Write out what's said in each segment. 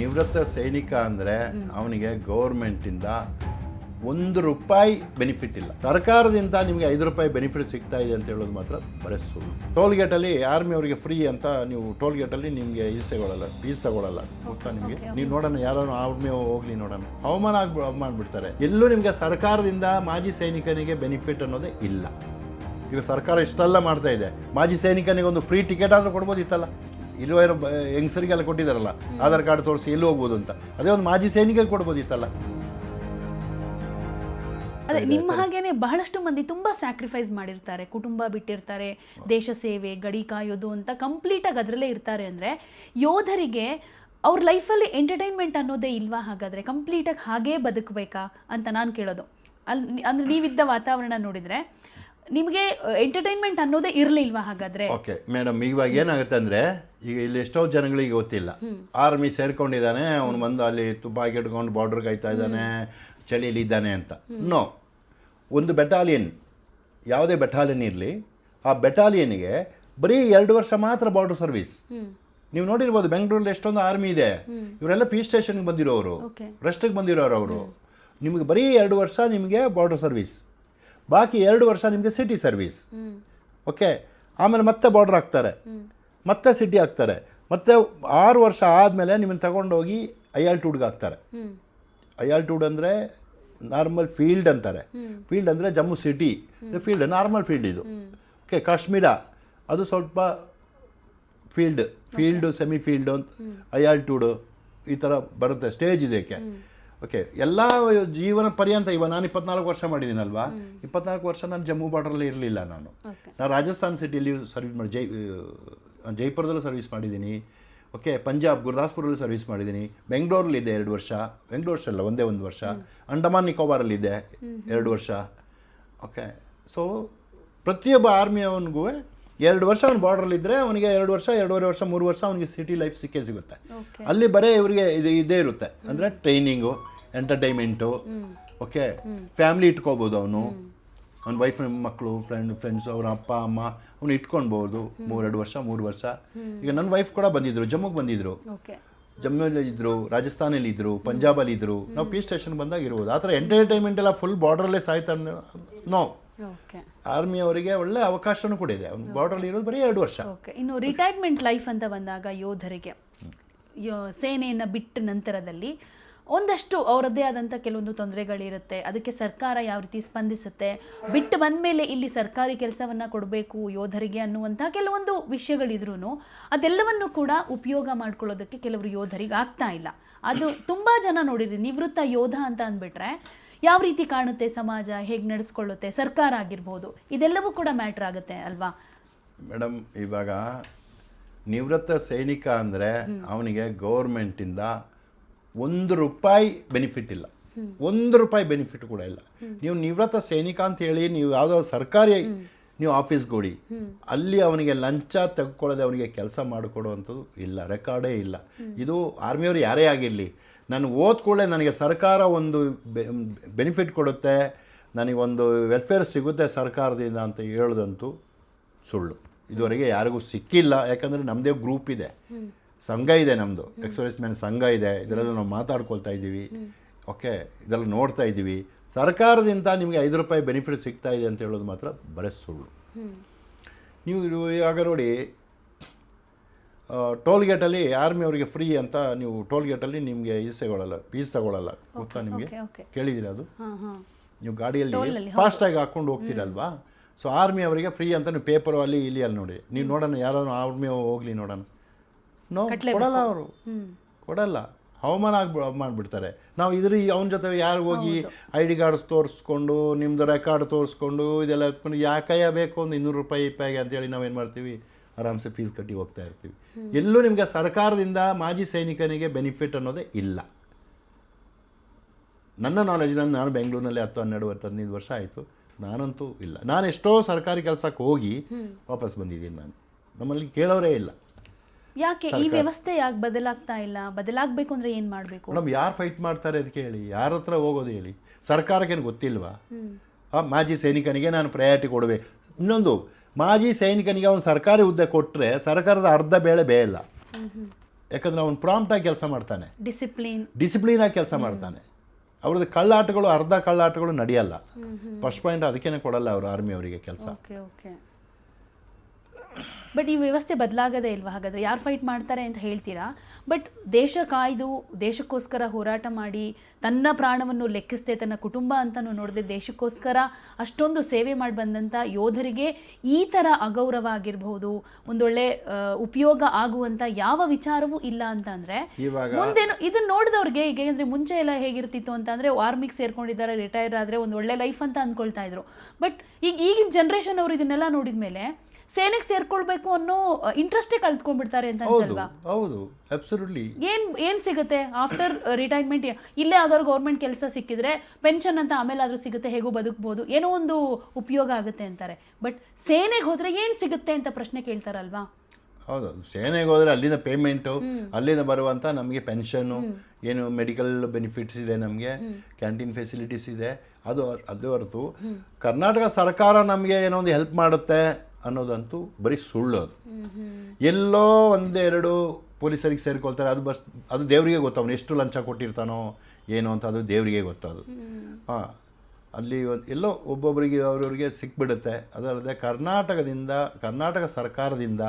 ನಿವೃತ್ತ ಸೈನಿಕ ಅಂದರೆ ಅವನಿಗೆ ಗೌರ್ಮೆಂಟಿಂದ ಒಂದು ರೂಪಾಯಿ ಬೆನಿಫಿಟ್ ಇಲ್ಲ. ಸರ್ಕಾರದಿಂದ ನಿಮಗೆ ಐದು ರೂಪಾಯಿ ಬೆನಿಫಿಟ್ ಸಿಗ್ತಾ ಇದೆ ಅಂತ ಹೇಳೋದು ಮಾತ್ರ ಬರೀ ಸುಳ್ಳು. ಟೋಲ್ ಗೇಟಲ್ಲಿ ಆರ್ಮಿ ಅವರಿಗೆ ಫ್ರೀ ಅಂತ ನೀವು ಟೋಲ್ ಗೇಟಲ್ಲಿ ನಿಮಗೆ ಇದು ತಗೊಳ್ಳಲ್ಲ ಫೀಸ್ ತಗೊಳ್ಳಲ್ಲ ಗೊತ್ತಾ ನಿಮಗೆ? ನೀವು ನೋಡೋಣ ಯಾರೋ ಆರ್ಮಿ ಹೋಗ್ಲಿ ನೋಡೋಣ. ಅವಮಾನ ಆಗಿ ಮಾಡಿಬಿಡ್ತಾರೆ ಎಲ್ಲೂ ನಿಮಗೆ ಸರ್ಕಾರದಿಂದ ಮಾಜಿ ಸೈನಿಕನಿಗೆ ಬೆನಿಫಿಟ್ ಅನ್ನೋದೇ ಇಲ್ಲ. ಈಗ ಸರ್ಕಾರ ಇಷ್ಟೆಲ್ಲ ಮಾಡ್ತಾ ಇದೆ. ಮಾಜಿ ಸೈನಿಕನಿಗೆ ಒಂದು ಫ್ರೀ ಟಿಕೆಟ್ ಆದರೂ ಕೊಡ್ಬೋದಿತ್ತಲ್ಲ? ಇಲ್ಲೋ ಇರೋ ಹೆಂಗಸರಿಗೆಲ್ಲ ಕೊಟ್ಟಿದ್ದಾರಲ್ಲ ಆಧಾರ್ ಕಾರ್ಡ್ ತೋರಿಸಿ ಎಲ್ಲಿ ಹೋಗ್ಬೋದು ಅಂತ. ಅದೇ ಒಂದು ಮಾಜಿ ಸೈನಿಕ ಕೊಡ್ಬೋದಿತ್ತಲ್ಲ. ಅದೇ ನಿಮ್ಮ ಹಾಗೇನೆ ಬಹಳಷ್ಟು ಮಂದಿ ತುಂಬಾ ಸ್ಯಾಕ್ರಿಫೈಸ್ ಮಾಡಿರ್ತಾರೆ ಕುಟುಂಬ ಬಿಟ್ಟಿರ್ತಾರೆ ದೇಶ ಸೇವೆ ಗಡಿ ಕಾಯೋದು ಅಂತ ಕಂಪ್ಲೀಟ್ ಆಗಿ ಅದರಲ್ಲೇ ಇರ್ತಾರೆ ಅಂದ್ರೆ ಯೋಧರಿಗೆ ಅವ್ರ ಲೈಫಲ್ಲಿ ಎಂಟರ್ಟೈನ್ಮೆಂಟ್ ಅನ್ನೋದೇ ಇಲ್ವಾ ಹಾಗಾದ್ರೆ? ಕಂಪ್ಲೀಟ್ ಆಗಿ ಹಾಗೇ ಬದುಕಬೇಕಾ ಅಂತ ನಾನು ಕೇಳೋದು. ಅಲ್ಲಿ ಅಂದ್ರೆ ನೀವಿದ್ದ ವಾತಾವರಣ ನೋಡಿದ್ರೆ ನಿಮಗೆ ಎಂಟರ್ಟೈನ್ಮೆಂಟ್ ಅನ್ನೋದೇ ಇರಲಿಲ್ವಾ ಹಾಗಾದ್ರೆ? ಓಕೆ ಮೇಡಮ್ ಇವಾಗ ಏನಾಗುತ್ತೆ ಅಂದರೆ ಈಗ ಇಲ್ಲಿ ಎಷ್ಟೋ ಜನಗಳಿಗೆ ಗೊತ್ತಿಲ್ಲ. ಆರ್ಮಿ ಸೇರ್ಕೊಂಡಿದ್ದಾನೆ ಅವನು ಬಂದು ಅಲ್ಲಿ ತುಪಾಕಿ ಇಟ್ಕೊಂಡು ಬಾರ್ಡರ್ ಕಾಯ್ತಾ ಇದ್ದಾನೆ ಚಳಿಯಲ್ಲಿ ಇದ್ದಾನೆ ಅಂತ. ನೋ ಒಂದು ಬೆಟಾಲಿಯನ್ ಯಾವುದೇ ಬೆಟಾಲಿಯನ್ ಇರಲಿ ಆ ಬೆಟಾಲಿಯನ್ಗೆ ಬರೀ ಎರಡು ವರ್ಷ ಮಾತ್ರ ಬಾರ್ಡರ್ ಸರ್ವಿಸ್ ನೀವು ನೋಡಿರ್ಬೋದು ಬೆಂಗಳೂರಲ್ಲಿ ಎಷ್ಟೊಂದು ಆರ್ಮಿ ಇದೆ. ಇವರೆಲ್ಲ ಪಿ ಸ್ಟೇಷನ್ಗೆ ಬಂದಿರೋರು. ರೆಸ್ಟಿಗೆ ಬಂದಿರೋರು ಅವರು. ನಿಮಗೆ ಬರೀ ಎರಡು ವರ್ಷ ನಿಮಗೆ ಬಾರ್ಡರ್ ಸರ್ವಿಸ್ ಬಾಕಿ ಎರಡು ವರ್ಷ ನಿಮಗೆ ಸಿಟಿ ಸರ್ವಿಸ್ ಓಕೆ ಆಮೇಲೆ ಮತ್ತೆ ಬಾರ್ಡರ್ ಹಾಕ್ತಾರೆ. ಮತ್ತೆ ಸಿಟಿ ಹಾಕ್ತಾರೆ. ಮತ್ತೆ ಆರು ವರ್ಷ ಆದಮೇಲೆ ನಿಮ್ಮನ್ನು ತಗೊಂಡೋಗಿ ಐಆಲ್ಟೂಡ್ಗೆ ಹಾಕ್ತಾರೆ. ಐ ಆಲ್ ಟೂಡ್ ಅಂದರೆ ನಾರ್ಮಲ್ ಫೀಲ್ಡ್ ಅಂತಾರೆ. ಫೀಲ್ಡ್ ಅಂದರೆ Jammu city field normal field ಇದು. ಓಕೆ ಕಾಶ್ಮೀರ. ಅದು ಸ್ವಲ್ಪ ಫೀಲ್ಡ್ ಫೀಲ್ಡು ಸೆಮಿ ಫೀಲ್ಡು ಅಂತ. ಐಆಲ್ಟೂಡು ಈ ಥರ ಬರುತ್ತೆ. ಸ್ಟೇಜ್ ಇದಕ್ಕೆ. ಓಕೆ ಎಲ್ಲ ಜೀವನ ಪರ್ಯಂತ ಇವಾಗ ನಾನು ಇಪ್ಪತ್ನಾಲ್ಕು ವರ್ಷ ಮಾಡಿದ್ದೀನಲ್ವಾ ಇಪ್ಪತ್ನಾಲ್ಕು ವರ್ಷ ನಾನು ಜಮ್ಮು ಬಾರ್ಡ್ರಲ್ಲಿ ಇರಲಿಲ್ಲ ನಾನು. ನಾನು ರಾಜಸ್ಥಾನ್ ಸಿಟಿಯಲ್ಲಿ ಸರ್ವಿಸ್ ಮಾಡಿ ಜೈ ಜೈಪುರದಲ್ಲೂ ಸರ್ವಿಸ್ ಮಾಡಿದ್ದೀನಿ ಓಕೆ ಪಂಜಾಬ್ ಗುರುದಾಸ್ಪುರಲ್ಲೂ ಸರ್ವಿಸ್ ಮಾಡಿದ್ದೀನಿ ಬೆಂಗಳೂರಲ್ಲಿದೆ ಎರಡು ವರ್ಷ. ಬೆಂಗಳೂರು ಅಲ್ಲ ಒಂದೇ ಒಂದು ವರ್ಷ. ಅಂಡಮಾನ್ ನಿಕೋಬಾರಲ್ಲಿದೆ ಎರಡು ವರ್ಷ. ಓಕೆ ಸೊ ಪ್ರತಿಯೊಬ್ಬ ಆರ್ಮಿಯವನಿಗೂ ಎರಡು ವರ್ಷ ಅವನು ಬಾರ್ಡ್ರಲ್ಲಿದ್ದರೆ ಅವನಿಗೆ ಎರಡು ವರ್ಷ ಎರಡೂವರೆ ವರ್ಷ ಮೂರು ವರ್ಷ ಅವನಿಗೆ ಸಿಟಿ ಲೈಫ್ ಸಿಕ್ಕೇ ಸಿಗುತ್ತೆ. ಅಲ್ಲಿ ಬರೀ ಇವರಿಗೆ ಇದು ಇದೇ ಇರುತ್ತೆ. ಅಂದರೆ ಟ್ರೈನಿಂಗು ಎಂಟರ್ಟೈನ್ಮೆಂಟು ಓಕೆ ಫ್ಯಾಮಿಲಿ ಇಟ್ಕೋಬೋದು ಅವನು. ಅವ್ನ ವೈಫ್ ಮಕ್ಕಳು ಫ್ರೆಂಡ್ ಫ್ರೆಂಡ್ಸ್ ಅವ್ರ ಅಪ್ಪ ಅಮ್ಮ ಅವ್ನು ಇಟ್ಕೊಳ್ಬೋದು ಮೂರೆರಡು ವರ್ಷ ಮೂರು ವರ್ಷ. ಈಗ ನನ್ನ ವೈಫ್ ಕೂಡ ಬಂದಿದ್ರು ಜಮ್ಮುಗೆ ಬಂದಿದ್ರು. ಓಕೆ ಇದ್ರು ರಾಜಸ್ಥಾನಲ್ಲಿ ಇದ್ರು ಪಂಜಾಬಲ್ಲಿ ಇದ್ರು. ನಾವು ಪೀಸ್ ಸ್ಟೇಷನ್ ಬಂದಾಗ ಇರ್ಬೋದು. ಆ ಥರ ಎಂಟರ್ಟೈನ್ಮೆಂಟ್ ಎಲ್ಲ ಫುಲ್ ಬಾರ್ಡ್ರಲ್ಲೇ ಸಾಯ್ತಾ ನೋ ಆರ್ಮಿ ಅವರಿಗೆ ಒಳ್ಳೆ ಅವಕಾಶನೂ ಕೂಡ ಇದೆ. ಅವ್ನು ಬಾರ್ಡ್ರಲ್ಲಿ ಇರೋದು ಬರೀ ಎರಡು ವರ್ಷ. ಓಕೆ ಇನ್ನು ರಿಟೈರ್ಮೆಂಟ್ ಲೈಫ್ ಅಂತ ಬಂದಾಗ ಯೋಧರಿಗೆ ಸೇನೆಯನ್ನು ಬಿಟ್ಟ ನಂತರದಲ್ಲಿ ಒಂದಷ್ಟು ಅವರದ್ದೇ ಆದಂಥ ಕೆಲವೊಂದು ತೊಂದರೆಗಳಿರುತ್ತೆ. ಅದಕ್ಕೆ ಸರ್ಕಾರ ಯಾವ ರೀತಿ ಸ್ಪಂದಿಸುತ್ತೆ? ಬಿಟ್ಟು ಬಂದಮೇಲೆ ಇಲ್ಲಿ ಸರ್ಕಾರಿ ಕೆಲಸವನ್ನು ಕೊಡಬೇಕು ಯೋಧರಿಗೆ ಅನ್ನುವಂಥ ಕೆಲವೊಂದು ವಿಷಯಗಳಿದ್ರೂ ಅದೆಲ್ಲವನ್ನು ಕೂಡ ಉಪಯೋಗ ಮಾಡ್ಕೊಳ್ಳೋದಕ್ಕೆ ಕೆಲವರು ಯೋಧರಿಗೆ ಆಗ್ತಾ ಇಲ್ಲ. ಅದು ತುಂಬ ಜನ ನೋಡಿದ್ರಿ ನಿವೃತ್ತ ಯೋಧ ಅಂತ ಅಂದ್ಬಿಟ್ರೆ ಯಾವ ರೀತಿ ಕಾಣುತ್ತೆ ಸಮಾಜ? ಹೇಗೆ ನಡೆಸ್ಕೊಳ್ಳುತ್ತೆ? ಸರ್ಕಾರ ಆಗಿರ್ಬೋದು ಇದೆಲ್ಲವೂ ಕೂಡ ಮ್ಯಾಟ್ರ್ ಆಗುತ್ತೆ ಅಲ್ವಾ? ಮೇಡಮ್ ಇವಾಗ ನಿವೃತ್ತ ಸೈನಿಕ ಅಂದರೆ ಅವನಿಗೆ ಗೌರ್ಮೆಂಟಿಂದ ಒಂದು ರೂಪಾಯಿ ಬೆನಿಫಿಟ್ ಇಲ್ಲ. ಒಂದು ರೂಪಾಯಿ ಬೆನಿಫಿಟ್ ಕೂಡ ಇಲ್ಲ. ನೀವು ನಿವೃತ್ತ ಸೈನಿಕ ಅಂತ ಹೇಳಿ, ನೀವು ಯಾವುದೋ ಸರ್ಕಾರಿ ನೀವು ಆಫೀಸ್ಗೆ ಹೋಡಿ ಅಲ್ಲಿ ಅವನಿಗೆ ಲಂಚ ತೆಗೆದುಕೊಳ್ಳದೆ ಅವನಿಗೆ ಕೆಲಸ ಮಾಡಿಕೊಡುವಂಥದ್ದು ಇಲ್ಲ, ರೆಕಾರ್ಡೇ ಇಲ್ಲ. ಇದು ಆರ್ಮಿಯವರು ಯಾರೇ ಆಗಿರಲಿ, ನಾನು ಓದ್ಕೊಳ್ಳೆ ನನಗೆ ಸರ್ಕಾರ ಒಂದು ಬೆನಿಫಿಟ್ ಕೊಡುತ್ತೆ ನನಗೊಂದು ವೆಲ್ಫೇರ್ ಸಿಗುತ್ತೆ ಸರ್ಕಾರದಿಂದ ಅಂತ ಹೇಳೋದಂತೂ ಸುಳ್ಳು. ಇದುವರೆಗೆ ಯಾರಿಗೂ ಸಿಕ್ಕಿಲ್ಲ, ಯಾಕಂದರೆ ನಮ್ಮದೇ ಗ್ರೂಪ್ ಇದೆ. ಸಂಘ ಇದೆ ನಮ್ಮದು ಎಕ್ಸರ್ಸೈಸ್ ಮ್ಯಾನ್ ಸಂಘ ಇದೆ ಇದರಲ್ಲಿ ನಾವು ಮಾತಾಡ್ಕೊಳ್ತಾ ಇದ್ದೀವಿ. ಓಕೆ ಇದೆಲ್ಲ ನೋಡ್ತಾ ಇದ್ದೀವಿ. ಸರ್ಕಾರದಿಂದ ನಿಮಗೆ ಐದು ರೂಪಾಯಿ ಬೆನಿಫಿಟ್ ಸಿಗ್ತಾ ಇದೆ ಅಂತ ಹೇಳೋದು ಮಾತ್ರ ಬರೀ ಸುಳ್ಳು. ನೀವು ಇವಾಗ ನೋಡಿ ಟೋಲ್ ಗೇಟಲ್ಲಿ ಆರ್ಮಿ ಅವರಿಗೆ ಫ್ರೀ ಅಂತ ನೀವು ಟೋಲ್ ಗೇಟಲ್ಲಿ ನಿಮಗೆ ಇದು ತಗೊಳ್ಳಲ್ಲ ಫೀಸ್ ತಗೊಳ್ಳಲ್ಲ. ಗೊತ್ತಾ ನಿಮಗೆ? ಓಕೆ ಅದು? ನೀವು ಗಾಡಿಯಲ್ಲಿ ಫಾಸ್ಟಾಗಿ ಹಾಕೊಂಡು ಹೋಗ್ತೀರಲ್ವಾ? ಸೊ ಆರ್ಮಿ ಅವರಿಗೆ ಫ್ರೀ ಅಂತ ನೀವು ಪೇಪರು ಅಲ್ಲಿ ಇಲ್ಲಿ ಅಲ್ಲಿ ನೋಡಿ. ನೀವು ನೋಡೋಣ ಯಾರೋ ಆರ್ಮಿ ಹೋಗ್ಲಿ ನೋಡೋಣ. ಕೊಡಲ್ಲ ಅವರು. ಕೊಡಲ್ಲ. ಅವಮಾನ ಆಗಿ ಮಾಡಿಬಿಡ್ತಾರೆ. ನಾವು ಇದ್ರ ಅವನ ಜೊತೆ ಯಾರು ಹೋಗಿ ಐ ಡಿ ಕಾರ್ಡ್ಸ್ ತೋರಿಸ್ಕೊಂಡು ನಿಮ್ಮದು ರೆಕಾರ್ಡ್ ತೋರಿಸ್ಕೊಂಡು ಇದೆಲ್ಲ ಎತ್ಕೊಂಡು ಯಾಕಯ್ಯ ಬೇಕು ಒಂದು ಇನ್ನೂರು ರೂಪಾಯಿ ಇಪ್ಪಾಗೆ ಅಂತೇಳಿ ನಾವೇನು ಮಾಡ್ತೀವಿ? ಆರಾಮ್ಸೆ ಫೀಸ್ ಕಟ್ಟಿ ಹೋಗ್ತಾ ಇರ್ತೀವಿ. ಎಲ್ಲೂ ನಿಮಗೆ ಸರ್ಕಾರದಿಂದ ಮಾಜಿ ಸೈನಿಕನಿಗೆ ಬೆನಿಫಿಟ್ ಅನ್ನೋದೇ ಇಲ್ಲ. ನನ್ನ ನಾಲೆಜ್ನಲ್ಲಿ ನಾನು ಬೆಂಗಳೂರಿನಲ್ಲಿ ಹತ್ತು ಹನ್ನೆರಡು ವರ್ಷ ಹದಿನೈದು ವರ್ಷ ಆಯಿತು. ನಾನಂತೂ ಇಲ್ಲ. ನಾನು ಎಷ್ಟೋ ಸರ್ಕಾರಿ ಕೆಲಸಕ್ಕೆ ಹೋಗಿ ವಾಪಸ್ ಬಂದಿದ್ದೀನಿ ನಾನು. ನಮ್ಮಲ್ಲಿ ಕೇಳೋರೇ ಇಲ್ಲ. ಯಾಕೆ ಈ ವ್ಯವಸ್ಥೆ ಯಾಕೆ ಬದಲಾಗ್ತಾ ಇಲ್ಲ? ಬದಲಾಗಬೇಕು ಅಂದ್ರೆ ಏನ್ ಮಾಡಬೇಕು? ಮೇಡಮ್ ಯಾರು ಫೈಟ್ ಮಾಡ್ತಾರೆ ಅದಕ್ಕೆ ಹೇಳಿ? ಯಾರ ಹತ್ರ ಹೋಗೋದು ಹೇಳಿ? ಸರ್ಕಾರಕ್ಕೇನು ಗೊತ್ತಿಲ್ವಾ? ಆ ಮಾಜಿ ಸೈನಿಕನಿಗೆ ನಾನು ಪ್ರಯಾರಿಟಿ ಕೊಡುವೆ. ಇನ್ನೊಂದು ಮಾಜಿ ಸೈನಿಕನಿಗೆ ಅವನು ಸರ್ಕಾರಿ ಹುದ್ದೆ ಕೊಟ್ಟರೆ ಸರ್ಕಾರದ ಅರ್ಧ ಬೇಳೆ ಬೇಯಲ್ಲ. ಯಾಕಂದ್ರೆ ಅವನು ಪ್ರಾಂಪ್ಟಾಗಿ ಕೆಲಸ ಮಾಡ್ತಾನೆ. ಡಿಸಿಪ್ಲಿನ್ ಆಗಿ ಕೆಲಸ ಮಾಡ್ತಾನೆ. ಅವ್ರದ್ದು ಕಳ್ಳಾಟಗಳು ಅರ್ಧ ಕಳ್ಳಾಟಗಳು ನಡೆಯಲ್ಲ. ಫಸ್ಟ್ ಪಾಯಿಂಟ್ ಅದಕ್ಕೇನೆ ಕೊಡಲ್ಲ ಅವರು ಆರ್ಮಿ ಅವರಿಗೆ ಕೆಲಸ. ಓಕೆ ಓಕೆ ಬಟ್ ಈ ವ್ಯವಸ್ಥೆ ಬದಲಾಗದೇ ಇಲ್ವಾ? ಹಾಗಾದ್ರೆ ಯಾರು ಫೈಟ್ ಮಾಡ್ತಾರೆ ಅಂತ ಹೇಳ್ತೀರಾ? ಬಟ್ ದೇಶ ಕಾಯ್ದು ದೇಶಕ್ಕೋಸ್ಕರ ಹೋರಾಟ ಮಾಡಿ ತನ್ನ ಪ್ರಾಣವನ್ನು ಲೆಕ್ಕಿಸದೆ ತನ್ನ ಕುಟುಂಬ ಅಂತಲೂ ನೋಡದೆ ದೇಶಕ್ಕೋಸ್ಕರ ಅಷ್ಟೊಂದು ಸೇವೆ ಮಾಡಿ ಬಂದಂಥ ಯೋಧರಿಗೆ ಈ ಥರ ಅಗೌರವ ಆಗಿರಬಹುದು ಒಂದೊಳ್ಳೆ ಉಪಯೋಗ ಆಗುವಂಥ ಯಾವ ವಿಚಾರವೂ ಇಲ್ಲ ಅಂತ ಅಂದರೆ ಮುಂದೇನು ಇದನ್ನು ನೋಡಿದವ್ರಿಗೆ ಈಗ ಅಂದ್ರೆ ಮುಂಚೆ ಎಲ್ಲ ಹೇಗಿರ್ತಿತ್ತು ಅಂತ ಅಂದರೆ ಆರ್ಮಿಗೆ ಸೇರ್ಕೊಂಡಿದ್ದಾರೆ ರಿಟೈರ್ ಆದ್ರೆ ಒಂದು ಒಳ್ಳೆ ಲೈಫ್ ಅಂತ ಅಂದ್ಕೊಳ್ತಾ ಇದ್ರು. ಬಟ್ ಈಗ ಈಗಿನ ಜನ್ರೇಷನ್ ಅವರು ಇದನ್ನೆಲ್ಲ ನೋಡಿದ್ಮೇಲೆ ಸೇನೆಗೆ ಸೇರ್ಕೊಳ್ಬೇಕು ಅನ್ನೋ ಇಂಟ್ರೆಸ್ಟೇ ಕಳ್ತ್ಕೊಂಡ್ಬಿಡ್ತಾರೆ ಅಂತ ಅನ್ಸಲ್ವಾ? ಹೌದು ಅಬ್ಸಲ್ಯೂಟ್ಲಿ ಏನ್ ಏನ್ ಸಿಗುತ್ತೆ ಆಫ್ಟರ್ ರಿಟೈರ್ಮೆಂಟ್ ಇಲ್ಲೇ ಯಾವ್ದಾದ್ರು ಗೌರ್ಮೆಂಟ್ ಕೆಲಸ ಸಿಕ್ಕಿದ್ರೆ ಪೆನ್ಷನ್ ಅಂತ ಆಮೇಲೆ ಆದ್ರೂ ಸಿಗುತ್ತೆ ಹೇಗೂ ಬದುಕ್ಬೋದು ಏನೋ ಒಂದು ಉಪಯೋಗ ಆಗುತ್ತೆ ಅಂತಾರೆ. ಬಟ್ ಸೇನೆಗೆ ಹೋದ್ರೆ ಏನ್ ಸಿಗುತ್ತೆ ಅಂತ ಪ್ರಶ್ನೆ ಕೇಳ್ತಾರಲ್ವಾ? ಹೌದು ಸೇನೆಗೆ ಹೋದರೆ ಅಲ್ಲಿಂದ ಪೇಮೆಂಟು ಅಲ್ಲಿಂದ ಬರುವಂಥ ನಮಗೆ ಪೆನ್ಷನ್ನು ಏನು ಮೆಡಿಕಲ್ ಬೆನಿಫಿಟ್ಸ್ ಇದೆ ನಮಗೆ ಕ್ಯಾಂಟೀನ್ ಫೆಸಿಲಿಟೀಸ್ ಇದೆ ಅದು ಅದು ಹೊರತು ಕರ್ನಾಟಕ ಸರ್ಕಾರ ನಮಗೆ ಏನೋ ಒಂದು ಹೆಲ್ಪ್ ಮಾಡುತ್ತೆ ಅನ್ನೋದಂತೂ ಬರೀ ಸುಳ್ಳು ಅದು. ಎಲ್ಲೋ ಒಂದೆರಡು ಪೊಲೀಸರಿಗೆ ಸೇರಿಕೊಳ್ತಾರೆ. ಅದು ಬಸ್ ಅದು ದೇವರಿಗೆ ಗೊತ್ತು ಅವನು ಎಷ್ಟು ಲಂಚ ಕೊಟ್ಟಿರ್ತಾನೋ ಏನು ಅಂತ ಅದು ದೇವರಿಗೆ ಗೊತ್ತು ಅದು. ಹಾಂ ಅಲ್ಲಿ ಎಲ್ಲೋ ಒಬ್ಬೊಬ್ಬರಿಗೆ ಅವ್ರವ್ರಿಗೆ ಸಿಕ್ಬಿಡುತ್ತೆ. ಅದಲ್ಲದೆ ಕರ್ನಾಟಕದಿಂದ ಕರ್ನಾಟಕ ಸರ್ಕಾರದಿಂದ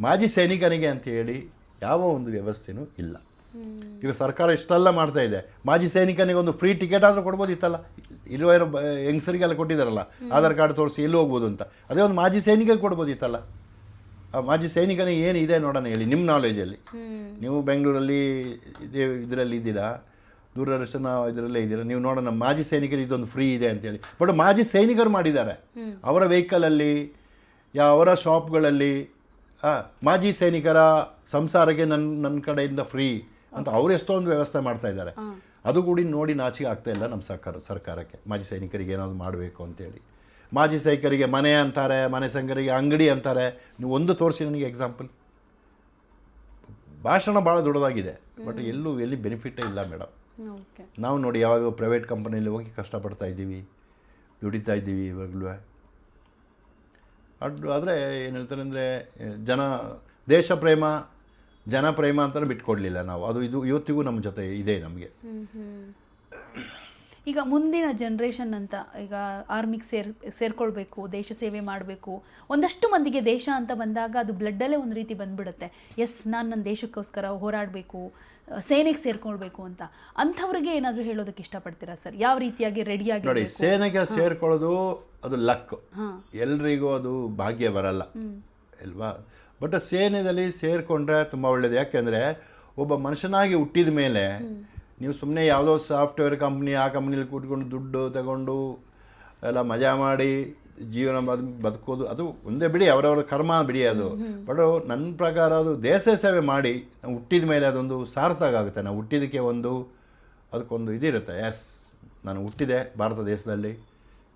ಮಾಜಿ ಸೈನಿಕನಿಗೆ ಅಂತ ಹೇಳಿ ಯಾವ ಒಂದು ವ್ಯವಸ್ಥೆನೂ ಇಲ್ಲ. ಈಗ ಸರ್ಕಾರ ಇಷ್ಟೆಲ್ಲ ಮಾಡ್ತಾ ಇದೆ. ಮಾಜಿ ಸೈನಿಕನಿಗೆ ಒಂದು ಫ್ರೀ ಟಿಕೆಟ್ ಆದರೂ ಕೊಡ್ಬೋದಿತ್ತಲ್ಲ? ಇರುವ ಏನೋ ಬ- ಹೆಂಗಸರಿಗೆಲ್ಲ ಕೊಟ್ಟಿದ್ದಾರಲ್ಲ ಆಧಾರ್ ಕಾರ್ಡ್ ತೋರಿಸಿ ಎಲ್ಲಿ ಹೋಗ್ಬೋದು ಅಂತ. ಅದೇ ಒಂದು ಮಾಜಿ ಸೈನಿಕ ಕೊಡ್ಬೋದಿತ್ತಲ್ಲ. ಆ ಮಾಜಿ ಸೈನಿಕನಿಗೆ ಏನು ಇದೆ ನೋಡೋಣ ಹೇಳಿ ನಿಮ್ಮ ನಾಲೆಜಲ್ಲಿ ನೀವು ಬೆಂಗಳೂರಲ್ಲಿ ಇದೇ ಇದರಲ್ಲಿ ಇದ್ದೀರಾ? ದೂರದರ್ಶನ ಇದರಲ್ಲೇ ಇದ್ದೀರಾ? ನೀವು ನೋಡೋಣ ಮಾಜಿ ಸೈನಿಕರಿಗೆ ಇದೊಂದು ಫ್ರೀ ಇದೆ ಅಂತೇಳಿ ಬಟ್ ಮಾಜಿ ಸೈನಿಕರು ಮಾಡಿದ್ದಾರೆ. ಅವರ ವೆಹಿಕಲಲ್ಲಿ ಯಾ ಅವರ ಶಾಪ್ಗಳಲ್ಲಿ ಮಾಜಿ ಸೈನಿಕರ ಸಂಸಾರಕ್ಕೆ ನನ್ನ ನನ್ನ ಕಡೆಯಿಂದ ಫ್ರೀ ಅಂತ ಅವ್ರು ಎಷ್ಟೊಂದು ವ್ಯವಸ್ಥೆ ಮಾಡ್ತಾ ಇದ್ದಾರೆ. ಅದು ಕೂಡ ನೋಡಿ ನಾಚಿಕೆ ಆಗ್ತಾ ಇಲ್ಲ ನಮ್ಮ ಸರ್ಕಾರ ಸರ್ಕಾರಕ್ಕೆ. ಮಾಜಿ ಸೈನಿಕರಿಗೆ ಏನಾದರೂ ಮಾಡಬೇಕು ಅಂತೇಳಿ. ಮಾಜಿ ಸೈನಿಕರಿಗೆ ಮನೆ ಅಂತಾರೆ ಮನೆ ಸಂಘರಿಗೆ ಅಂಗಡಿ ಅಂತಾರೆ. ನೀವು ಒಂದು ತೋರಿಸಿ ನನಗೆ ಎಕ್ಸಾಂಪಲ್ ಭಾಷಣ ಭಾಳ ದೊಡ್ಡದಾಗಿದೆ ಬಟ್ ಎಲ್ಲೂ ಎಲ್ಲಿ ಬೆನಿಫಿಟ್ಟೇ ಇಲ್ಲ ಮೇಡಮ್ ನಾವು ನೋಡಿ ಯಾವಾಗ ಪ್ರೈವೇಟ್ ಕಂಪನಿಯಲ್ಲಿ ಹೋಗಿ ಕಷ್ಟಪಡ್ತಾ ಇದ್ದೀವಿ ದುಡಿತಾ ಇದ್ದೀವಿ ಇವಾಗಲೂ. ಅಡ್ ಆದರೆ ಏನು ಹೇಳ್ತಾರೆ ಅಂದರೆ ಜನ ದೇಶ ಪ್ರೇಮ ಜನ ಪ್ರೇಮ ಅಂತ ಬಿಟ್ಕೊಡ್ಲಿಲ್ಲ ನಾವು. ಅದು ಇದು ಇವತ್ತಿಗೂ ನಮ್ಮ ಜೊತೆ ಇದೆ ನಮಗೆ. ಈಗ ಮುಂದಿನ ಜನ್ರೇಷನ್ ಅಂತ ಈಗ ಆರ್ಮಿಗೆ ಸೇರ್ ಸೇರ್ಕೊಳ್ಬೇಕು ದೇಶ ಸೇವೆ ಮಾಡಬೇಕು. ಒಂದಷ್ಟು ಮಂದಿಗೆ ದೇಶ ಅಂತ ಬಂದಾಗ ಅದು ಬ್ಲಡ್ಡಲ್ಲೇ ಒಂದು ರೀತಿ ಬಂದ್ಬಿಡುತ್ತೆ. ಎಸ್ ನಾನು ನನ್ನ ದೇಶಕ್ಕೋಸ್ಕರ ಹೋರಾಡಬೇಕು ಸೇನೆಗೆ ಸೇರ್ಕೊಳ್ಬೇಕು ಅಂತ. ಅಂಥವ್ರಿಗೆ ಏನಾದರೂ ಹೇಳೋದಕ್ಕೆ ಇಷ್ಟಪಡ್ತೀರಾ ಸರ್? ಯಾವ ರೀತಿಯಾಗಿ ನೋಡಿ ರೆಡಿಯಾಗಿ ಸೇನೆಗೆ ಸೇರ್ಕೊಳ್ಳೋದು ಅದು ಲಕ್ ಎಲ್ರಿಗೂ ಅದು ಭಾಗ್ಯ ಬರಲ್ಲ. ಅಲ್ವಾ? ಬಟ್ ಸೇನೆಯಲ್ಲಿ ಸೇರಿಕೊಂಡ್ರೆ ತುಂಬ ಒಳ್ಳೇದು. ಯಾಕೆಂದರೆ ಒಬ್ಬ ಮನುಷ್ಯನಾಗಿ ಹುಟ್ಟಿದ ಮೇಲೆ ನೀವು ಸುಮ್ಮನೆ ಯಾವುದೋ ಸಾಫ್ಟ್ವೇರ್ ಕಂಪ್ನಿ, ಆ ಕಂಪ್ನಿಲಿ ಕೂತ್ಕೊಂಡು ದುಡ್ಡು ತಗೊಂಡು ಎಲ್ಲ ಮಜಾ ಮಾಡಿ ಜೀವನ ಬದ್, ಬದುಕೋದು ಅದು ಒಂದೇ ಬಿಡಿ, ಅವರವರ ಕರ್ಮ ಬಿಡಿ ಅದು. ಬಟ್ ನನ್ನ ಪ್ರಕಾರ ಅದು ದೇಶ ಸೇವೆ ಮಾಡಿ ನಾವು ಹುಟ್ಟಿದ ಮೇಲೆ ಅದೊಂದು ಸಾರ್ಥಕ ಆಗುತ್ತೆ. ನಾವು ಹುಟ್ಟಿದ್ದಕ್ಕೆ ಒಂದು, ಅದಕ್ಕೊಂದು ಇದಿರುತ್ತೆ. ಎಸ್ ನಾನು ಹುಟ್ಟಿದೆ ಭಾರತ ದೇಶದಲ್ಲಿ.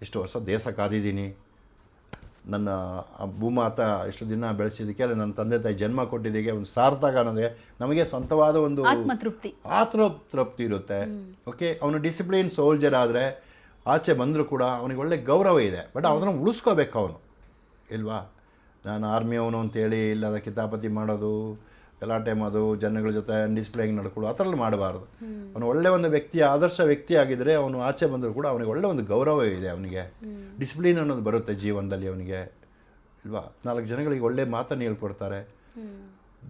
ಇಷ್ಟು ವರ್ಷ ದೇಶ ಕಾದಿದ್ದೀನಿ. ನನ್ನ ಭೂಮಾತ ಇಷ್ಟು ದಿನ ಬೆಳೆಸಿದ್ದಕ್ಕೆ ಅಲ್ಲಿ ನನ್ನ ತಂದೆ ತಾಯಿ ಜನ್ಮ ಕೊಟ್ಟಿದ್ದಕ್ಕೆ ಒಂದು ಸಾರ್ಥಕ ಅನ್ನೋದೇ ನಮಗೆ ಸ್ವಂತವಾದ ಒಂದು ಆತ್ಮತೃಪ್ತಿ. ಆತ್ರ ತೃಪ್ತಿ ಇರುತ್ತೆ ಓಕೆ ಅವನು ಡಿಸಿಪ್ಲಿನ್ ಸೋಲ್ಜರ್ ಆದರೆ ಆಚೆ ಬಂದರೂ ಕೂಡ ಅವನಿಗೆ ಒಳ್ಳೆ ಗೌರವ ಇದೆ. ಬಟ್ ಅವನ ಉಳಿಸ್ಕೋಬೇಕು ಅವನು. ಇಲ್ವಾ? ನಾನು ಆರ್ಮಿ ಅವನು ಅಂತೇಳಿ ಇಲ್ಲದ ಕಿತಾಪತಿ ಮಾಡೋದು ಗಲಾಟೆ ಅದು ಜನಗಳ ಜೊತೆ ಡಿಸ್ಪ್ಲೇಯಿಂಗ್ ನಡ್ಕೊಳ್ಳೋ ಆ ಥರ ಮಾಡಬಾರ್ದು. ಅವನು ಒಳ್ಳೆ ಒಂದು ವ್ಯಕ್ತಿ ಆದರ್ಶ ವ್ಯಕ್ತಿ ಆಗಿದ್ದರೆ ಅವನು ಆಚೆ ಬಂದರೂ ಕೂಡ ಅವನಿಗೆ ಒಳ್ಳೆ ಒಂದು ಗೌರವ ಇದೆ ಅವನಿಗೆ. ಡಿಸಿಪ್ಲಿನ್ ಅನ್ನೋದು ಬರುತ್ತೆ ಜೀವನದಲ್ಲಿ ಅವನಿಗೆ ಇಲ್ವಾ? ನಾಲ್ಕು ಜನಗಳಿಗೆ ಒಳ್ಳೆ ಮಾತನ್ನು ಹೇಳ್ಕೊಡ್ತಾರೆ.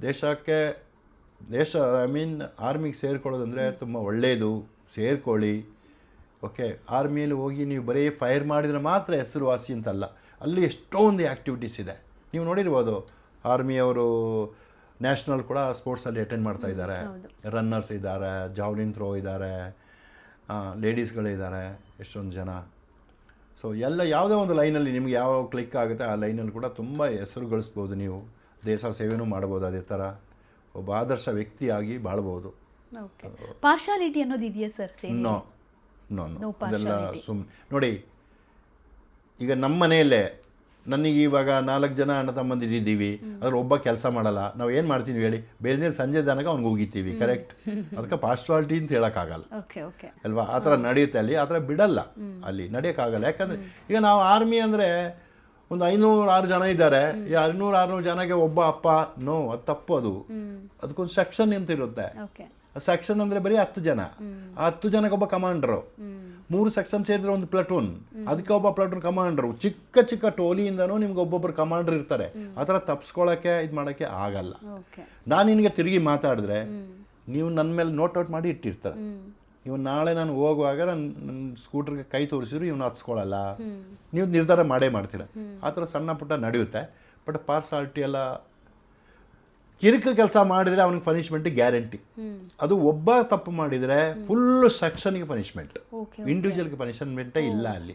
ದೇಶಕ್ಕೆ ದೇಶ ಐ ಮೀನ್ ಆರ್ಮಿಗೆ ಸೇರ್ಕೊಳ್ಳೋದಂದರೆ ತುಂಬ ಒಳ್ಳೆಯದು ಸೇರ್ಕೊಳ್ಳಿ. ಓಕೆ ಆರ್ಮಿಯಲ್ಲಿ ಹೋಗಿ ನೀವು ಬರೀ ಫೈರ್ ಮಾಡಿದರೆ ಮಾತ್ರ ಹೆಸರುವಾಸಿ ಅಂತಲ್ಲ. ಅಲ್ಲಿ ಎಷ್ಟೊಂದು ಆ್ಯಕ್ಟಿವಿಟೀಸ್ ಇದೆ. ನೀವು ನೋಡಿರ್ಬೋದು ಆರ್ಮಿಯವರು ನ್ಯಾಷನಲ್ ಕೂಡ ಸ್ಪೋರ್ಟ್ಸಲ್ಲಿ ಅಟೆಂಡ್ ಮಾಡ್ತಾ ಇದ್ದಾರೆ. ರನ್ನರ್ಸ್ ಇದ್ದಾರೆ ಜಾವ್ಲಿನ್ ಥ್ರೋ ಇದ್ದಾರೆ ಲೇಡೀಸ್ಗಳಿದ್ದಾರೆ ಎಷ್ಟೊಂದು ಜನ. ಸೊ ಎಲ್ಲ ಯಾವುದೇ ಒಂದು ಲೈನಲ್ಲಿ ನಿಮ್ಗೆ ಯಾವ ಕ್ಲಿಕ್ ಆಗುತ್ತೆ ಆ ಲೈನಲ್ಲಿ ಕೂಡ ತುಂಬ ಹೆಸರು ಗಳಿಸ್ಬೋದು ನೀವು. ದೇಶ ಸೇವೆನೂ ಮಾಡ್ಬೋದು ಅದೇ ಥರ. ಒಬ್ಬ ಆದರ್ಶ ವ್ಯಕ್ತಿಯಾಗಿ ಬಾಳ್ಬೋದು. ಓಕೆ ಪಾರ್ಶಾಲಿಟಿ ಅನ್ನೋದು ಇದೆಯಾ ಸರ್ ನೋ ನೋ ನೋ ಅದೆಲ್ಲ partiality. ಸುಮ್ ನೋಡಿ ಈಗ ನಮ್ಮ ಮನೆಯಲ್ಲೇ ನನಗೆ ಇವಾಗ ನಾಲ್ಕು ಜನ ಅಣ್ಣ ತಮ್ಮಂದಿರಿದ್ದೀವಿ ಅದ್ರ ಒಬ್ಬ ಕೆಲಸ ಮಾಡಲ್ಲ. ನಾವು ಏನು ಮಾಡ್ತೀವಿ ಹೇಳಿ ಬೇರೆ ಸಂಜೆ ತನಕ ಅವ್ನಿಗೆ ಹೋಗಿತೀವಿ ಕರೆಕ್ಟ್ ಅದಕ್ಕೆ ಪಾಸ್ಟ್ರಾಲಿಟಿ ಅಂತ ಹೇಳೋಕ್ಕಾಗಲ್ಲ. ಅಲ್ವಾ? ಆ ಥರ ನಡೆಯುತ್ತೆ ಅಲ್ಲಿ ಆ ಥರ ಬಿಡಲ್ಲ ಅಲ್ಲಿ ನಡೆಯೋಕ್ಕಾಗಲ್ಲ. ಯಾಕಂದರೆ ಈಗ ನಾವು ಆರ್ಮಿ ಅಂದರೆ ಒಂದು ಐನೂರು ಆರು ಜನ ಇದ್ದಾರೆ. ಈ ಐನೂರು ಆರುನೂರು ಜನಕ್ಕೆ ಒಬ್ಬ ಅಪ್ಪ ನೋ ಅದು ತಪ್ಪು ಅದು. ಅದಕ್ಕೊಂದು ಸೆಕ್ಷನ್ ಅಂತ ಇರುತ್ತೆ ಸೆಕ್ಷನ್ ಅಂದ್ರೆ ಬರೀ ಹತ್ತು ಜನ. ಆ ಹತ್ತು ಜನಕ್ಕೆ ಒಬ್ಬ ಕಮಾಂಡರು ಮೂರು ಸೆಕ್ಷನ್ ಸೇರಿದ್ರೆ ಒಂದು ಪ್ಲಟೂನ್. ಅದಕ್ಕೆ ಒಬ್ಬ ಪ್ಲಟೂನ್ ಕಮಾಂಡರ್. ಚಿಕ್ಕ ಚಿಕ್ಕ ಟೋಲಿಯಿಂದನೂ ನಿಮ್ಗೆ ಒಬ್ಬೊಬ್ಬರು ಕಮಾಂಡರ್ ಇರ್ತಾರೆ. ಆ ಥರ ತಪ್ಸ್ಕೊಳಕ್ಕೆ ಇದು ಮಾಡೋಕ್ಕೆ ಆಗಲ್ಲ. ನಾನು ನಿನಗೆ ತಿರುಗಿ ಮಾತಾಡಿದ್ರೆ ನೀವು ನನ್ನ ಮೇಲೆ ನೋಟ್ ಔಟ್ ಮಾಡಿ ಇಟ್ಟಿರ್ತಾರೆ. ಇವ್ ನಾಳೆ ನಾನು ಹೋಗುವಾಗ ನನ್ನ ನನ್ನ ಸ್ಕೂಟ್ರಿಗೆ ಕೈ ತೋರಿಸಿದ್ರು ಇವ್ನು ಹತ್ಸ್ಕೊಳ್ಳಲ್ಲ ನೀವು ನಿರ್ಧಾರ ಮಾಡೇ ಮಾಡ್ತೀರ. ಆ ಥರ ಸಣ್ಣ ಪುಟ್ಟ ನಡೆಯುತ್ತೆ. ಬಟ್ ಪಾರ್ಸಾಲಿಟಿ ಎಲ್ಲ ಕಿರಿಕ ಕೆಲಸ ಮಾಡಿದರೆ ಅವನಿಗೆ ಪನಿಷ್ಮೆಂಟ್ ಗ್ಯಾರಂಟಿ ಅದು ಒಬ್ಬ ತಪ್ಪು ಮಾಡಿದರೆ ಫುಲ್ ಸೆಕ್ಷನ್ಗೆ ಪನಿಷ್ಮೆಂಟ್ ಇಂಡಿವಿಜುವಲ್ಗೆ ಪನಿಷ್ಮೆಂಟೇ ಇಲ್ಲ ಅಲ್ಲಿ.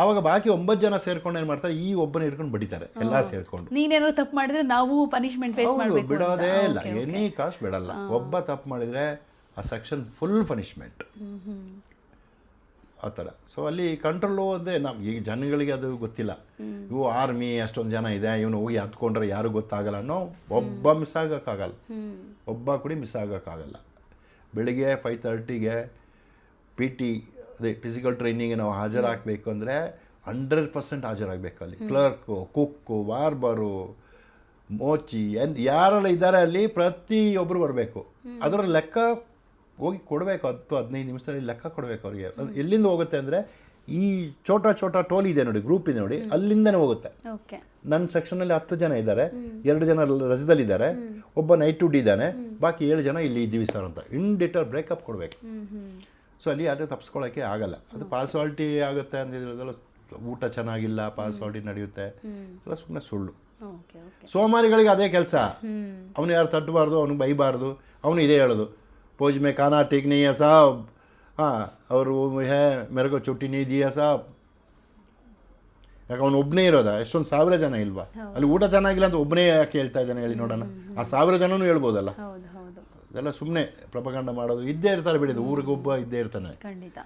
ಆವಾಗ ಬಾಕಿ ಒಂಬತ್ತು ಜನ ಸೇರ್ಕೊಂಡು ಏನು ಮಾಡ್ತಾರೆ ಈ ಒಬ್ಬನ ಹಿಡ್ಕೊಂಡು ಬಡಿತಾರೆ ಎಲ್ಲ ಸೇರ್ಕೊಂಡು. ನೀನೇನಾದ್ರು ತಪ್ಪು ಮಾಡಿದ್ರೆ ನಾವು ಪನಿಷ್ಮೆಂಟ್ ಫೇಸ್ ಮಾಡಬೇಕು ಬಿಡೋದೇ ಇಲ್ಲ. ಎನಿ ಕಾಸ್ಟ್ ಬಿಡಲ್ಲ. ಒಬ್ಬ ತಪ್ಪು ಮಾಡಿದರೆ ಆ ಸೆಕ್ಷನ್ ಫುಲ್ ಪನಿಷ್ಮೆಂಟ್ ಆ ಥರ. ಸೊ ಅಲ್ಲಿ ಕಂಟ್ರೋಲು ಅಂದರೆ ನಾವು ಈಗ ಜನಗಳಿಗೆ ಅದು ಗೊತ್ತಿಲ್ಲ. ಇವು ಆರ್ಮಿ ಅಷ್ಟೊಂದು ಜನ ಇದೆ ಇವನು ಹೋಗಿ ಹತ್ಕೊಂಡ್ರೆ ಯಾರು ಗೊತ್ತಾಗಲ್ಲ ಅನ್ನೋ ಒಬ್ಬ ಮಿಸ್ ಆಗೋಕ್ಕಾಗಲ್ಲ. ಒಬ್ಬ ಕೂಡ ಮಿಸ್ ಆಗೋಕ್ಕಾಗಲ್ಲ. ಬೆಳಿಗ್ಗೆ ಫೈವ್ ತರ್ಟಿಗೆ ಪಿ ಟಿ ಅದೇ ಫಿಸಿಕಲ್ ಟ್ರೈನಿಂಗ್ ನಾವು ಹಾಜರಾಗಬೇಕು ಅಂದರೆ ಹಂಡ್ರೆಡ್ ಪರ್ಸೆಂಟ್ ಹಾಜರಾಗಬೇಕು ಅಲ್ಲಿ. ಕ್ಲರ್ಕು ಕುಕ್ಕು ವಾರ್ಬರು ಮೋಚಿ ಎನ್ ಯಾರೆಲ್ಲ ಇದ್ದಾರೆ ಅಲ್ಲಿ ಪ್ರತಿಯೊಬ್ಬರು ಬರಬೇಕು. ಅದರ ಲೆಕ್ಕ ಹೋಗಿ ಕೊಡಬೇಕು ಹತ್ತು ಹದಿನೈದು ನಿಮಿಷದಲ್ಲಿ ಲೆಕ್ಕ ಕೊಡಬೇಕು ಅವರಿಗೆ. ಅದು ಎಲ್ಲಿಂದ ಹೋಗುತ್ತೆ ಅಂದರೆ ಈ ಚೋಟ ಚೋಟ ಟೋಲ್ ಇದೆ ನೋಡಿ ಗ್ರೂಪ್ ಇದೆ ನೋಡಿ ಅಲ್ಲಿಂದನೇ ಹೋಗುತ್ತೆ. ನನ್ನ ಸೆಕ್ಷನಲ್ಲಿ ಹತ್ತು ಜನ ಇದ್ದಾರೆ ಎರಡು ಜನ ರಜದಲ್ಲಿದ್ದಾರೆ ಒಬ್ಬ ನೈಟ್ ಡ್ಯೂಟಿ ಇದ್ದಾನೆ ಬಾಕಿ ಏಳು ಜನ ಇಲ್ಲಿ ಇದ್ದೀವಿ ಸರ್ ಅಂತ. ಇನ್ ಇಂಡಿಟರ್ ಬ್ರೇಕಪ್ ಕೊಡಬೇಕು. ಸೊ ಅಲ್ಲಿ ಯಾರು ತಪ್ಪಿಸ್ಕೊಳ್ಳೋಕ್ಕೆ ಆಗಲ್ಲ. ಅದು ಪಾಸ್ವಾಲ್ಟಿ ಆಗುತ್ತೆ ಅಂದಿರೋದೆಲ್ಲ ಊಟ ಚೆನ್ನಾಗಿಲ್ಲ ಪಾಸ್ವಾಲ್ಟಿ ನಡೆಯುತ್ತೆ. ಎಲ್ಲ ಸುಮ್ಮನೆ ಸುಳ್ಳು. ಸೋಮಾರಿಗಳಿಗೆ ಅದೇ ಕೆಲಸ. ಅವನು ಯಾರು ತಟ್ಟಬಾರ್ದು ಅವನಿಗೆ ಬೈಬಾರ್ದು ಅವನು ಇದೇ ಹೇಳೋದು. ಪೋಜ್ में खाना ठीक नहीं है ಸಾಬ್. ಹಾ ಅವರು ಹೇ ಮೆರಗೋ ಚುಟ್ಟಿ ನೀ दिया ಸಾಬ್. ಯಾಕೆ ಅವನು ಒಬ್ಬನೇ ಇರೋದಾ ಎಷ್ಟೊಂದು ಸಾವಿರ ಜನ ಇಲ್ವಾ? ಅಲ್ಲಿ ಊಟ ಚೆನ್ನಾಗಿಲ್ಲ ಅಂತ ಒಬ್ಬನೇ ಯಾಕೆ ಹೇಳ್ತಾ ಇದ್ದಾನೆ ಹೇಳಿ ನೋಡೋಣ. ಆ ಸಾವಿರ ಜನನೂ ಹೇಳ್ಬೋದಲ್ಲ? ಅದೆಲ್ಲ ಸುಮ್ಮನೆ ಪ್ರಪಗಂಡ ಮಾಡೋದು. ಇದ್ದೇ ಇರ್ತಾರೆ ಬಿಡಿದು ಊರಿಗೊಬ್ಬ ಇದ್ದೇ ಇರ್ತಾನೆ. ಖಂಡಿತ.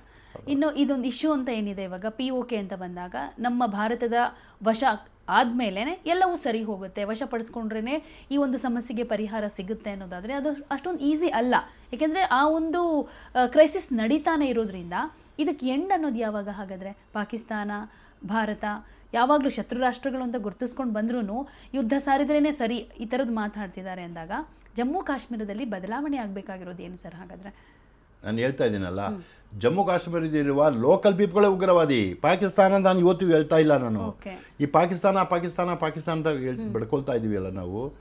ಇನ್ನು ಇದೊಂದು ಇಶ್ಯೂ ಅಂತ ಏನಿದೆ ಇವಾಗ? ಪಿ ಓ ಕೆ ಅಂತ ಬಂದಾಗ ನಮ್ಮ ಭಾರತದ ವಶ ಆದಮೇಲೆ ಎಲ್ಲವೂ ಸರಿ ಹೋಗುತ್ತೆ. ವಶಪಡಿಸ್ಕೊಂಡ್ರೇ ಈ ಒಂದು ಸಮಸ್ಯೆಗೆ ಪರಿಹಾರ ಸಿಗುತ್ತೆ ಅನ್ನೋದಾದರೆ ಅದು ಅಷ್ಟೊಂದು ಈಸಿ ಅಲ್ಲ. ಏಕೆಂದರೆ ಆ ಒಂದು ಕ್ರೈಸಿಸ್ ನಡೀತಾನೆ ಇರೋದ್ರಿಂದ ಇದಕ್ಕೆ ಎಂಡ್ ಅನ್ನೋದು ಯಾವಾಗ ಹಾಗಾದರೆ? ಪಾಕಿಸ್ತಾನ, ಭಾರತ, ಯಾವಾಗಲೂ ಶತ್ರು ರಾಷ್ಟ್ರಗಳು ಅಂತ ಗುರುತಿಸ್ಕೊಂಡು ಬಂದ್ರೂ ಯುದ್ಧ ಸಾರಿದ್ರೇ ಸರಿ ಈ ಥರದ್ದು ಮಾತಾಡ್ತಿದ್ದಾರೆ ಅಂದಾಗ ಜಮ್ಮು ಕಾಶ್ಮೀರದಲ್ಲಿ ಬದಲಾವಣೆ ಆಗಬೇಕಾಗಿರೋದು ಏನು ಸರ್ ಹಾಗಾದರೆ? ನಾನು ಹೇಳ್ತಾ ಇದ್ದೀನಲ್ಲ ಜಮ್ಮು ಕಾಶ್ಮೀರದಲ್ಲಿರುವ ಲೋಕಲ್ ಪೀಪ್ಗಳೇ ಉಗ್ರವಾದಿ. ಪಾಕಿಸ್ತಾನ ನಾನು ಇವತ್ತು ಹೇಳ್ತಾ ಇಲ್ಲ ನಾನು. ಈ ಪಾಕಿಸ್ತಾನ ಪಾಕಿಸ್ತಾನ ಪಾಕಿಸ್ತಾನ ಅಂತ ಹೇಳ್- ಬಡ್ಕೊಳ್ತಾ ಇದೀವಲ್ಲ ನಾವು.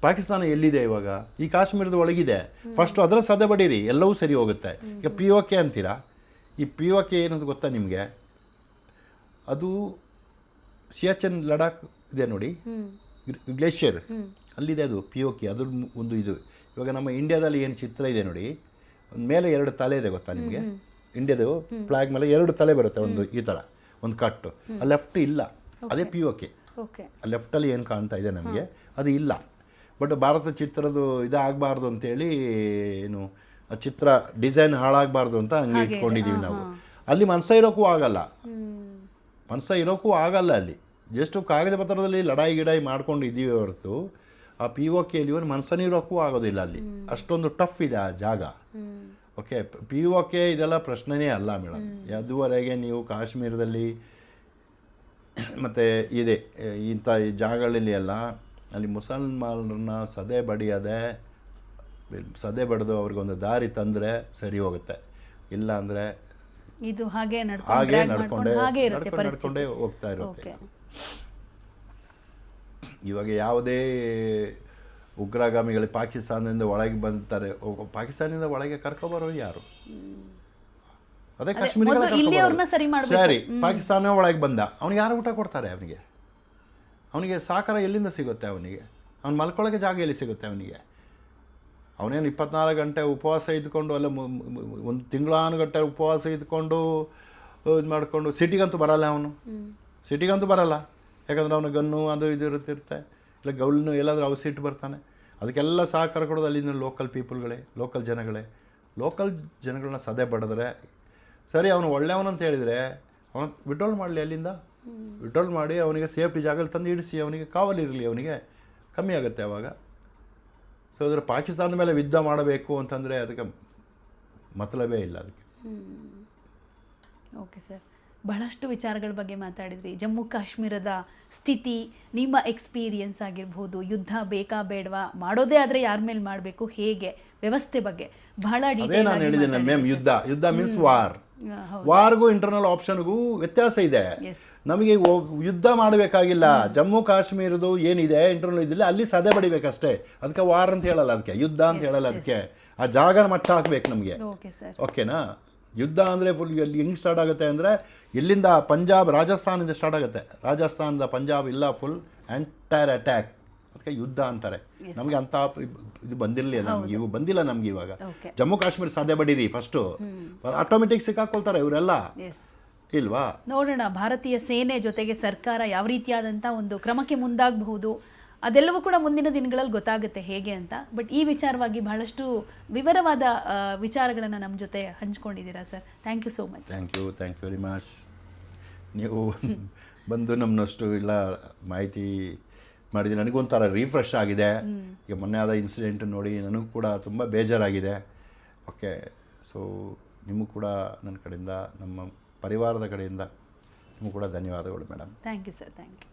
ಪಾಕಿಸ್ತಾನ ಎಲ್ಲಿದೆ ಇವಾಗ? ಈ ಕಾಶ್ಮೀರದ ಒಳಗಿದೆ. ಫಸ್ಟ್ ಅದರ ಸದೆ ಬಡೀರಿ ಎಲ್ಲವೂ ಸರಿ ಹೋಗುತ್ತೆ. ಈಗ ಪಿ ಓ ಕೆ ಅಂತೀರಾ? ಈ ಪಿ ಓ ಕೆ ಏನಂತ ಗೊತ್ತಾ ನಿಮಗೆ? ಅದು ಸಿಯಾಚನ್ ಲಡಾಖ್ ಇದೆ ನೋಡಿ. ಗ್ಲೇಷಿಯರ್. ಅಲ್ಲಿದೆ ಅದು ಪಿ ಓ ಕೆ ಅದ್ರ ಒಂದು ಇದು. ಇವಾಗ ನಮ್ಮ ಇಂಡಿಯಾದಲ್ಲಿ ಏನು ಚಿತ್ರ ಇದೆ ನೋಡಿ. ಮೇಲೆ ಎರಡು ತಲೆ ಇದೆ ಗೊತ್ತಾ ನಿಮಗೆ? ಇಂಡಿಯಾದು ಫ್ಲಾಗ್ ಮೇಲೆ ಎರಡು ತಲೆ ಬರುತ್ತೆ ಒಂದು ಈ ಥರ ಒಂದು ಕಟ್ಟು. ಆ ಲೆಫ್ಟ್ ಇಲ್ಲ ಅದೇ ಪಿ ಕೆ ಓಕೆ ಆ ಲೆಫ್ಟಲ್ಲಿ ಏನು ಕಾಣ್ತಾ ಇದೆ ನಮಗೆ? ಅದು ಇಲ್ಲ. ಬಟ್ ಭಾರತ ಚಿತ್ರದ್ದು ಇದಾಗಬಾರ್ದು ಅಂತೇಳಿ ಏನು ಆ ಚಿತ್ರ ಡಿಸೈನ್ ಹಾಳಾಗಬಾರ್ದು ಅಂತ ಹಂಗೆ ಇಟ್ಕೊಂಡಿದ್ದೀವಿ ನಾವು. ಅಲ್ಲಿ ಮನಸ್ಸ ಇರೋಕ್ಕೂ ಆಗಲ್ಲ. ಮನಸ ಮನಸ್ಸ ಇರೋಕ್ಕೂ ಆಗಲ್ಲ ಅಲ್ಲಿ. ಜಸ್ಟ್ ಕಾಗದ ಪತ್ರದಲ್ಲಿ ಲಡಾಯಿ ಗಿಡಾಯಿ ಮಾಡ್ಕೊಂಡು ಇದ್ದೀವಿ ಹೊರತು. ಆ ಪಿ ಒ ಕೆಲಿ ಒಂದು ಮನಸ್ಸನ್ನು ಇರೋಕ್ಕೂ ಆಗೋದಿಲ್ಲ ಅಲ್ಲಿ. ಅಷ್ಟೊಂದು ಟಫ್ ಇದೆ ಆ ಜಾಗ. ಓಕೆ ಪಿ ಓ ಕೆ ಇದೆಲ್ಲ ಪ್ರಶ್ನೆನೇ ಅಲ್ಲ ಮೇಡಮ್ ಅದುವರೆಗೆ ನೀವು ಕಾಶ್ಮೀರದಲ್ಲಿ ಮತ್ತು ಇದೆ ಇಂಥ ಈ ಜಾಗಗಳಲ್ಲಿ ಎಲ್ಲ ಅಲ್ಲಿ ಮುಸಲ್ಮಾನರನ್ನ ಸದೆ ಬಡಿಯದೆ ಸದೆ ಬಡಿದು ಅವ್ರಿಗೊಂದು ದಾರಿ ತಂದರೆ ಸರಿ ಹೋಗುತ್ತೆ. ಇಲ್ಲ ಅಂದರೆ ಇದು ಹಾಗೆ ನಡ್ಕೊಂಡು ಹಾಗೆ ನಡ್ಕೊಂಡೇ ನಡ್ಕೊಂಡು ಹೋಗ್ತಾ ಇರುತ್ತೆ. ಇವಾಗ ಯಾವುದೇ ಉಗ್ರಗಾಮಿಗಳು ಪಾಕಿಸ್ತಾನದಿಂದ ಒಳಗೆ ಬಂತಾರೆ ಪಾಕಿಸ್ತಾನದಿಂದ ಒಳಗೆ ಕರ್ಕೊಬರೋರು ಯಾರು? ಅದೇ ಕಾಶ್ಮೀರ ಸರಿ ಪಾಕಿಸ್ತಾನ ಒಳಗೆ ಬಂದ ಅವ್ನಿಗೆ ಯಾರು ಊಟ ಕೊಡ್ತಾರೆ ಅವನಿಗೆ? ಅವನಿಗೆ ಸಾಕಾರ ಎಲ್ಲಿಂದ ಸಿಗುತ್ತೆ ಅವನಿಗೆ? ಅವ್ನು ಮಲ್ಕೊಳಗೆ ಜಾಗ ಎಲ್ಲಿ ಸಿಗುತ್ತೆ ಅವನಿಗೆ? ಅವನೇನು ಇಪ್ಪತ್ನಾಲ್ಕು ಗಂಟೆ ಉಪವಾಸ ಇದ್ಕೊಂಡು ಅಲ್ಲ ಒಂದು ತಿಂಗಳಾನುಗಟ್ಟೆ ಉಪವಾಸ ಇದ್ಕೊಂಡು ಇದು ಮಾಡಿಕೊಂಡು ಸಿಟಿಗಂತೂ ಬರಲ್ಲ ಅವನು? ಸಿಟಿಗಂತೂ ಬರಲ್ಲ? ಯಾಕಂದ್ರೆ ಅವನ ಗನ್ನು ಅದು ಇದು ಇರುತ್ತಿರುತ್ತೆ ಇಲ್ಲ ಗೌಲ್ನು ಎಲ್ಲಾದರೂ ಅವ ಇಟ್ಟು ಬರ್ತಾನೆ. ಅದಕ್ಕೆಲ್ಲ ಸಹಕಾರ ಕೊಡೋದು ಅಲ್ಲಿನ ಲೋಕಲ್ ಪೀಪಲ್ಗಳೇ ಲೋಕಲ್ ಜನಗಳೇ. ಲೋಕಲ್ ಜನಗಳನ್ನ ಸದೆ ಬಡಿದ್ರೆ ಸರಿ ಅವನು ಒಳ್ಳೆಯವನಂತ ಹೇಳಿದರೆ ಅವನು ವಿಡ್ರೋಲ್ ಮಾಡಲಿ ಅಲ್ಲಿಂದ? ವಿಡ್ರೋಲ್ ಮಾಡಿ ಅವನಿಗೆ ಸೇಫ್ಟಿ ಜಾಗದಲ್ಲಿ ತಂದು ಇಡಿಸಿ ಅವನಿಗೆ ಕಾವಲಿರಲಿ ಅವನಿಗೆ ಕಮ್ಮಿ ಆಗುತ್ತೆ ಅವಾಗ. ಸೊ ಅದರ ಪಾಕಿಸ್ತಾನದ ಮೇಲೆ ಯುದ್ಧ ಮಾಡಬೇಕು ಅಂತಂದರೆ ಅದಕ್ಕೆ ಮತಲಬೇ ಇಲ್ಲ ಅದಕ್ಕೆ. ಓಕೆ ಸರ್ ಬಹಳಷ್ಟು ವಿಚಾರಗಳ ಬಗ್ಗೆ ಮಾತಾಡಿದ್ರಿ. ಜಮ್ಮು ಕಾಶ್ಮೀರದ ಸ್ಥಿತಿ ನಿಮ್ಮ ಎಕ್ಸ್ಪೀರಿಯನ್ಸ್ ಆಗಿರ್ಬೋದು ಯುದ್ಧ ಬೇಕಾ ಬೇಡವಾ ಮಾಡೋದೇ ಆದರೆ ಯಾರ ಮೇಲೆ ಮಾಡಬೇಕು ಹೇಗೆ ವ್ಯವಸ್ಥೆ ಬಗ್ಗೆ ಬಹಳ ಡೀಟೇಲ್ ನಾನು ಹೇಳಿದ್ದೀನಿ ಮ್ಯಾಮ್ ಯುದ್ಧ. ಯುದ್ಧ ಮೀನ್ಸ್ ವಾರ್ ವಾರ್ಗೂ ಇಂಟರ್ನಲ್ ಆಪ್ಷನ್ಗೂ ವ್ಯತ್ಯಾಸ ಇದೆ. ನಮಗೆ ಯುದ್ಧ ಮಾಡಬೇಕಾಗಿಲ್ಲ. ಜಮ್ಮು ಕಾಶ್ಮೀರದು ಏನಿದೆ ಇಂಟರ್ನಲ್ ಇದಿಲ್ಲ ಅಲ್ಲಿ ಸದೆ ಬಡಿಬೇಕಷ್ಟೇ. ಅದಕ್ಕೆ ವಾರ್ ಅಂತ ಹೇಳಲ್ಲ ಅದಕ್ಕೆ ಯುದ್ಧ ಅಂತ ಹೇಳಲ್ಲ ಅದಕ್ಕೆ ಆ ಜಾಗನ ಮಟ್ಟ ಹಾಕ್ಬೇಕು ನಮಗೆ. ಓಕೆನಾ ಯುದ್ಧ ಅಂದರೆ ಫುಲ್ ಅಲ್ಲಿ ಹೆಂಗೆ ಸ್ಟಾರ್ಟ್ ಆಗುತ್ತೆ ಅಂದರೆ ಎಲ್ಲಿಂದ ಪಂಜಾಬ್ ರಾಜಸ್ಥಾನದಿಂದ ಸ್ಟಾರ್ಟ್ ಆಗುತ್ತೆ. ರಾಜಸ್ಥಾನದ ಪಂಜಾಬ್ ಇಲ್ಲ ಫುಲ್ ಎಂಟೈರ್ ಅಟ್ಯಾಕ್ ಅದಕ್ಕೆ ಯುದ್ಧ ಅಂತಾರೆ. ನಮಗೆ ಅಂತ ಇದು ಬಂದಿರಲಿಲ್ಲ ನಮ್ಗೆ. ಇವು ಬಂದಿಲ್ಲ ನಮ್ಗೆ ಇವಾಗ. ಜಮ್ಮು ಕಾಶ್ಮೀರ ಸಾಧ್ಯ ಬಡೀರಿ ಫಸ್ಟು ಆಟೋಮೆಟಿಕ್ ಸಿಕ್ಕಾಕೊಳ್ತಾರೆ ಇವರೆಲ್ಲ. ಇಲ್ವಾ? ನೋಡೋಣ ಭಾರತೀಯ ಸೇನೆ ಜೊತೆಗೆ ಸರ್ಕಾರ ಯಾವ ರೀತಿಯಾದಂಥ ಒಂದು ಕ್ರಮಕ್ಕೆ ಮುಂದಾಗಬಹುದು? ಅದೆಲ್ಲವೂ ಕೂಡ ಮುಂದಿನ ದಿನಗಳಲ್ಲಿ ಗೊತ್ತಾಗುತ್ತೆ ಹೇಗೆ ಅಂತ. ಬಟ್ ಈ ವಿಚಾರವಾಗಿ ಬಹಳಷ್ಟು ವಿವರವಾದ ವಿಚಾರಗಳನ್ನು ನಮ್ಮ ಜೊತೆ ಹಂಚ್ಕೊಂಡಿದ್ದೀರಾ sir. Thank you so much thank you thank you very much ನೀವು ಬಂದು ನಮ್ಮನ್ನಷ್ಟು ಇಲ್ಲ ಮಾಹಿತಿ ಮಾಡಿದ್ರೆ ನನಗೊಂಥರ ರೀಫ್ರೆಶ್ ಆಗಿದೆ. ಈಗ ಮೊನ್ನೆ ಆದ ಇನ್ಸಿಡೆಂಟ್ ನೋಡಿ ನನಗೂ ಕೂಡ ತುಂಬ ಬೇಜಾರಾಗಿದೆ. ಓಕೆ ಸೊ ನಿಮಗೂ ಕೂಡ ನನ್ನ ಕಡೆಯಿಂದ ನಮ್ಮ ಪರಿವಾರದ ಕಡೆಯಿಂದ ನಿಮಗೂ ಕೂಡ ಧನ್ಯವಾದಗಳು madam thank you sir thank you